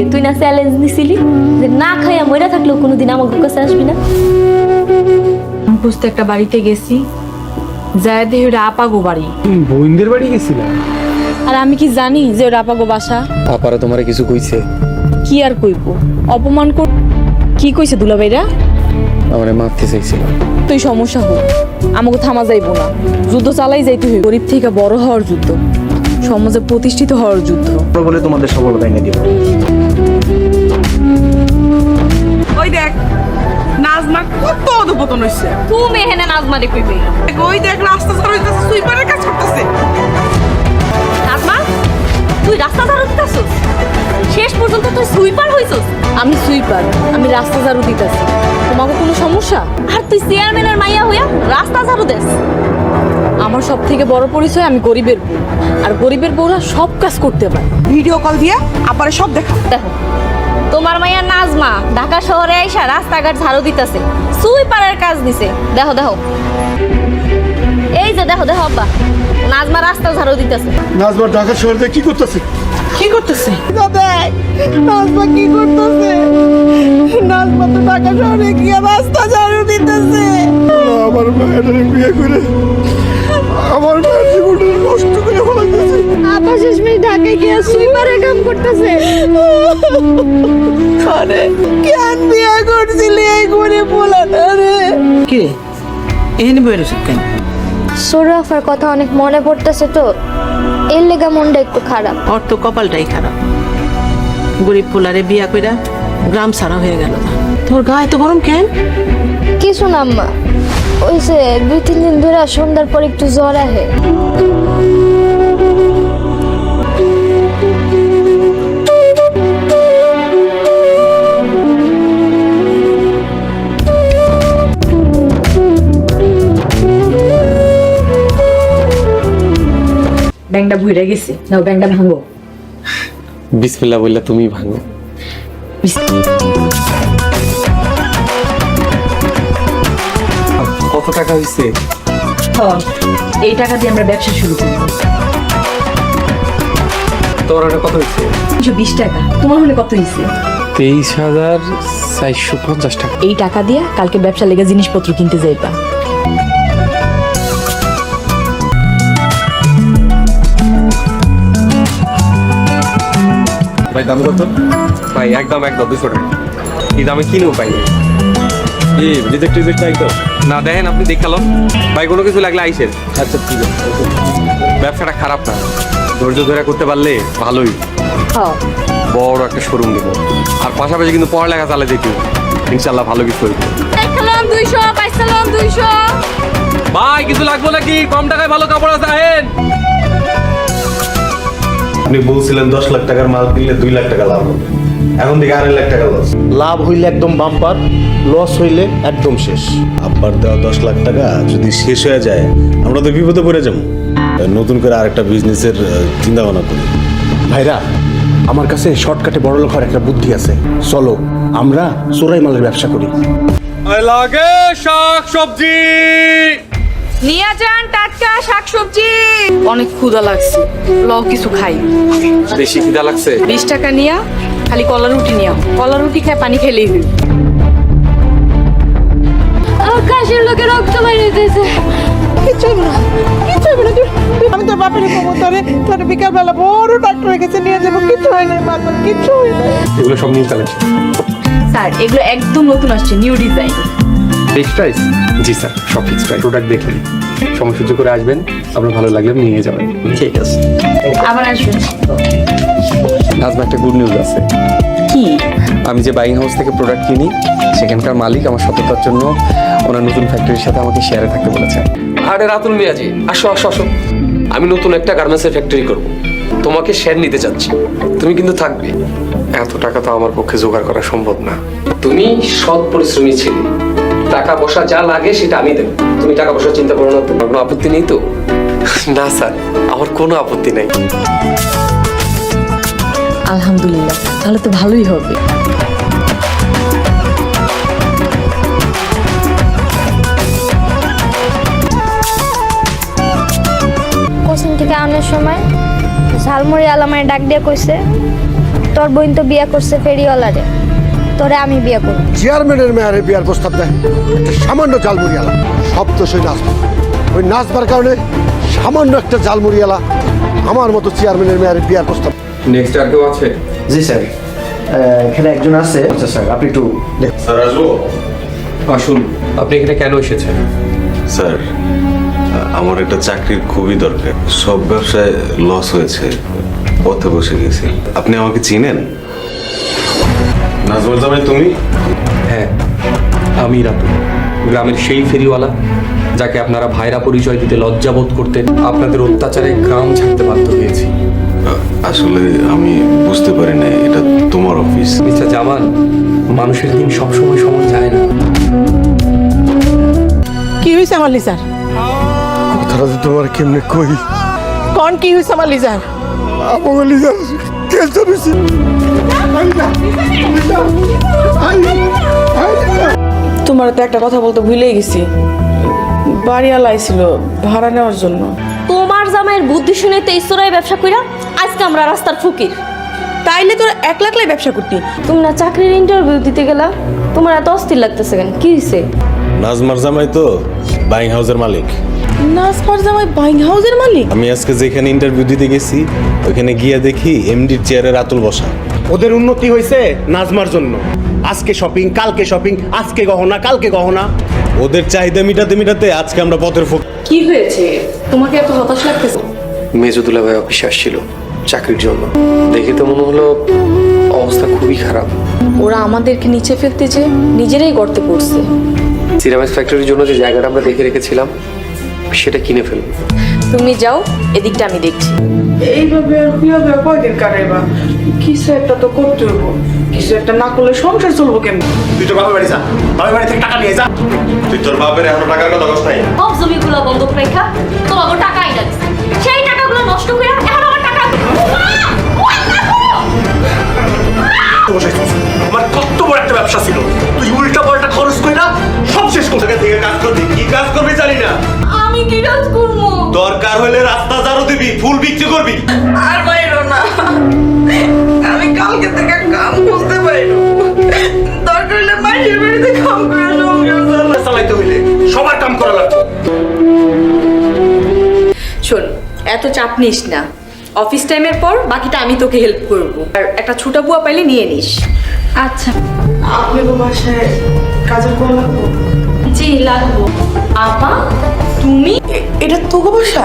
রে তুই না চ্যালেঞ্জ নিছিলি যে না খাইয়া মইরা থাকলেও কোনোদিন আমার কাছে আসবি না? আমি খুঁজতে একটা বাড়িতে গেছি যায় দেখি ওটা আপাগো বাড়ি। বোনদের বাড়ি গেছিলা? আর আমি কি জানি যে ওটা আপাগো বাসা? আপারা তোমারে কিছু কইছে। কি আর কইব? অপমান কর কি কইছে দুলাভাইরা আমারে মারতে চাইছিল। তুই সমস্যা হোক আমাকে থামা যাইবো না। যুদ্ধ চালাই যাইতে হইব। গরিব থেকে বড় হওয়ার যুদ্ধ সমাজে প্রতিষ্ঠিত হওয়ার যুদ্ধ। বলে তোমাদের সফলতা এনে দিব। তুমি এখানে নাজমারে কইবে ওই দেখ রাস্তা হইতেছে সুইপারের কাজ করতেছে। নাজমা তুই রাস্তা ঝাড়ু দিতেছস? শেষ পর্যন্ত তুই সুইপার হইছস? আমি সুইপার আমি রাস্তা ঝাড়ু দিতেছি। তোমাকে কোনো সমস্যা? আর তুই চেয়ারম্যানের মাইয়া হইয়া রাস্তা ঝাড়ু দেস। আমার সব থেকে বড় পরিচয় আমি গরিবের বউ। আর গরিবের বউরা সব কাজ করতে পারে। ভিডিও কল দিয়ে আপারে সব দেখা। দেখো তোমার মাইয়া নাজমা ঢাকা শহরে আইসা রাস্তাঘাট ঝাড়ু দিতেছে। সুইপারের কাজ দিছে। দেখো দেখো। এই যে দেখো দেখো আব্বা। নাজমা রাস্তা ঝাড়ু দিতেছে। নাজবার ঢাকা শহরে কি করতেছে? কি করতেছে? দেখ নাজমা কি করতেছে? নাজমা তো ঢাকা শহরে গিয়ে রাস্তা ঝাড়ু দিতেছে। আমার মায়ের বিয়ে করে আপা শেষমেশ ঢাকায় গিয়ে কাম করতেছে। আরে কেন বিয়ে করছিলি এই করে বলাটা রে কি? এখানে কেন? সোরাফার কথা অনেক মনে পড়তেছে তো। এর লেগা মনটা একটু খারাপ। ওর তো কপালটাই খারাপ। গরিব পোলারে বিয়া কইরা গ্রাম সারা হয়ে গেল তোর গায়ে তো গরম কেন? কিছু না আম্মা। ওই যে দুই তিন দিন ধরে সন্ধ্যার পর একটু জ্বর আহে। ব্যাংকটা ভুইরা গেছে নাও ব্যাংকটা ভাঙো। বিসমিল্লাহ বললে তুমি ভাঙো। কত টাকা হইছে? এই টাকা দিয়ে আমরা ব্যবসা শুরু করি। তোমার ওটা কত হইছে? তিনশো বিশ টাকা। তোমার হলে কত হয়েছে তেইশ হাজার চারশো পঞ্চাশ টাকা। এই টাকা দিয়ে কালকে ব্যবসা লেগে জিনিসপত্র কিনতে যাইবা। ভাই দাম কত? ভাই একদম একদম দুশো টাকা। এই দামে কিনেও পাই কি রিজেক্ট রিজেক্ট নাই তো না দেখেন আপনি দেখালাম ভাই কোনো কিছু লাগলে আইসেন। আচ্ছা ঠিক আছে ব্যবসাটা খারাপ না। ধৈর্য ধরে করতে পারলে ভালোই। হ্যাঁ বড় একটা শোরুম দেবো। আর পাশাপাশি কিন্তু পড়ালেখা চালে যেতে ইনশাল্লাহ ভালো কিছু হইবে। দুইশো। ভাই কিছু লাগবো নাকি? কম টাকায় ভালো কাপড় আছে আহেন। আপনি বলছিলেন দশ লাখ টাকার মাল কিনলে দুই লাখ টাকা লাভ হবে। এখন থেকে আড়াই লাখ টাকা লস লাভ হইলে একদম বাম্পার লস হইলে একদম শেষ। আব্বার দেওয়া দশ লাখ টাকা যদি শেষ হয়ে যায় আমরা তো বিপদে পড়ে যাব। নতুন করে আরেকটা বিজনেসের চিন্তা ভাবনা করি। ভাইরা আমার কাছে শর্টকাটে বড় লোক হওয়ার একটা বুদ্ধি আছে। চলো আমরা চোরাই মালের ব্যবসা করি। লাগে শাক সবজি। নিয়ে যান টাটকা শাকসবজি। অনেক ক্ষুধা লাগছে লও কিছু খাই। বেশি খিদা লাগছে? বিশ টাকা নিয়া খালি কলা রুটি নিয়া। কলা রুটি খায় পানি খেলেই হইল আকাশের লোকে রক্ত বাইরেছে কিচ্ছু হইবে না কিচ্ছু হইবে না। তুই- তুই- আমি তোর বাপের খবর তোরে তোর বিকালবেলা বড় ডাক্তারের কাছে নিয়ে যাব। কিচ্ছু হয় না বারবার কিচ্ছু হয় না। এগুলো সব নিউ কালেকশন স্যার এগুলো একদম নতুন আসছে new design fixed price ji sir সব ফিক্সড প্রাইস প্রোডাক্ট দেখলেন সময় সহ্য করে আসবেন আপনার ভালো লাগলে নিয়ে যাবেন। ঠিক আছে। আবার আসবেন। একটা গুড নিউজ আছে। কি? আমি যে বাইং হাউস থেকে প্রোডাক্ট কিনি সেখানকার মালিক আমার সততার জন্য ওনার নতুন ফ্যাক্টরির সাথে আমাকে শেয়ারে থাকতে বলেছেন। আরে রাতুল মিয়াজি আসো আসো আসো। আমি নতুন একটা গার্মেন্টসের ফ্যাক্টরি করব। তোমাকে শেয়ার নিতে চাচ্ছি। তুমি কিন্তু থাকবে। এত টাকা তো আমার পক্ষে জোগাড় করা সম্ভব না। তুমি সৎ পরিশ্রমী ছিলে। টাকা পয়সা যা লাগে সেটা আমি দেবো। তুমি টাকা পয়সা চিন্তা করো না তোমার কোনো আপত্তি নেই তো? না স্যার আমার কোনো আপত্তি নেই। আলহামদুলিল্লাহ তাহলে তো ভালোই হবে। কোচিং থেকে আনার সময় ঝালমুড়ি আলামায় ডাক দিয়ে কইছে তোর বোন তো বিয়ে করছে ফেরিওয়ালারে। তোরে আমি বিয়ে করব। চেয়ারম্যানের মেয়ারে বিয়ার প্রস্তাব দেয়। একটা সামান্য জালমুড়িয়ালা সব তো সেই নাচবা ওই নাচবার কারণে সামান্য একটা জালমুড়িয়ালা আমার মতো চেয়ারম্যানের মেয়ারে বিয়ার প্রস্তাব। নেক্সট আর কেউ আছে? জি স্যার। এখানে একজন আছে। আচ্ছা স্যার আপনি একটু দেখুন। স্যার আসব? আসুন। আপনি এখানে কেন এসেছেন? স্যার আমার একটা চাকরির খুবই দরকার। সব ব্যবসায় লস হয়েছে। পথে বসে গেছি। আপনি আমাকে চিনেন? নাজমুল জামাই তুমি? হ্যাঁ আমি রাতু গ্রামের সেই ফেরিওয়ালা যাকে আপনারা ভাইরা পরিচয় দিতে লজ্জাবোধ করতেন আপনাদের অত্যাচারে গ্রাম ছাড়তে বাধ্য হয়েছি। আসলে আমি বুঝতে পারি না এটা তোমার অফিস। মিস্টার জামান মানুষের দিন সবসময় সমান যায় না। কি হয়েছে আমার লিজার? কথাটা তোমার কেমনে কই? কোন কি হয়েছে আমার লিজার? আমাকে লিজার তোমার তো একটা কথা বলতে ভুলেই গেছি। বাড়িওয়ালা আইছিল ভাড়া নেওয়ার জন্য। তোমার জামাইয়ের বুদ্ধি শুনে তো ঈশ্বরাই ব্যবসা কইরা আজকে আমরা রাস্তার ফকির। তাইলে তোর এক লাখলাই ব্যবসা করতি। তুমি না চাকরির ইন্টারভিউ দিতে গেলা তোমার এত অস্থির লাগতেছে কেন? কি হয়েছে নাজমার জামাই তো বাইং হাউসের মালিক। নাসপার জামাই বাইং হাউসের মালিক? আমি আজকে যেখানে ইন্টারভিউ দিতে গেছি ওখানে গিয়ে দেখি এমডির চেয়ারে রাতুল বসা। ওদের উন্নতি হয়েছে নাজমার জন্য। আজকে শপিং কালকে শপিং আজকে গহনা কালকে গহনা। ওদের চাহিদা মিটাতে মিটাতে আজকে আমরা পথের ফোক কি হয়েছে? তোমাকে এত হতাশ লাগতেছে? মেজুদুল্লাহ ভাই অফিসে আসছিল চাকরির জন্য। দেখে তো মনে হলো অবস্থা খুবই খারাপ। ওরা আমাদেরকে নিচে ফেলতে যে নিজেরাই গর্তে পড়ছে। সিরামিক্স ফ্যাক্টরির জন্য যে জায়গাটা আমরা দেখে রেখেছিলাম সেটা কিনে ফেলব। তুমি যাও এদিকটা আমি দেখছি। এইভাবে আর কীভাবে কয়দিন কাটাইবা? কিছু একটা তো করতে হইব। কিছু একটা না করলে সংসার চলবো কেমন? তুই তো বাবার বাড়ি যা। বাবার বাড়ি থেকে টাকা নিয়ে যা। তুই তোর বাপের এখনও টাকার কথা কস নাই। সব জমিগুলো বন্ধক রেখা। তোমাকে টাকা আইনা দিছে। সেই টাকাগুলো নষ্ট করে এখন আমার টাকা আমার কত বড় একটা ব্যবসা ছিল। তুই সব থেকে কাজ করবি? কি কাজ করবি জানি না। আমি কি কাজ করব? দরকার হলে রাস্তা জারো দিবি ফুল বিক্রি করবি। আর বাইরো না। আমি কালকে থেকে কাম বুঝতে পারিনি। দরকার হলে মাইনের বাড়িতে কাম করে সংসার চালাইতে হইলে। সবার কাম করা লাগবে। শোন এত চাপ নিস না। অফিস টাইমের পর বাকিটা আমি তোকে হেল্প করব। আর একটা ছোটা বুয়া পাইলে নিয়ে নিস। আচ্ছা। আপনি তো বাসায় কাজের করা লাগবো জি লাগবো। আপা তুমি? এটা তোকে বাসা?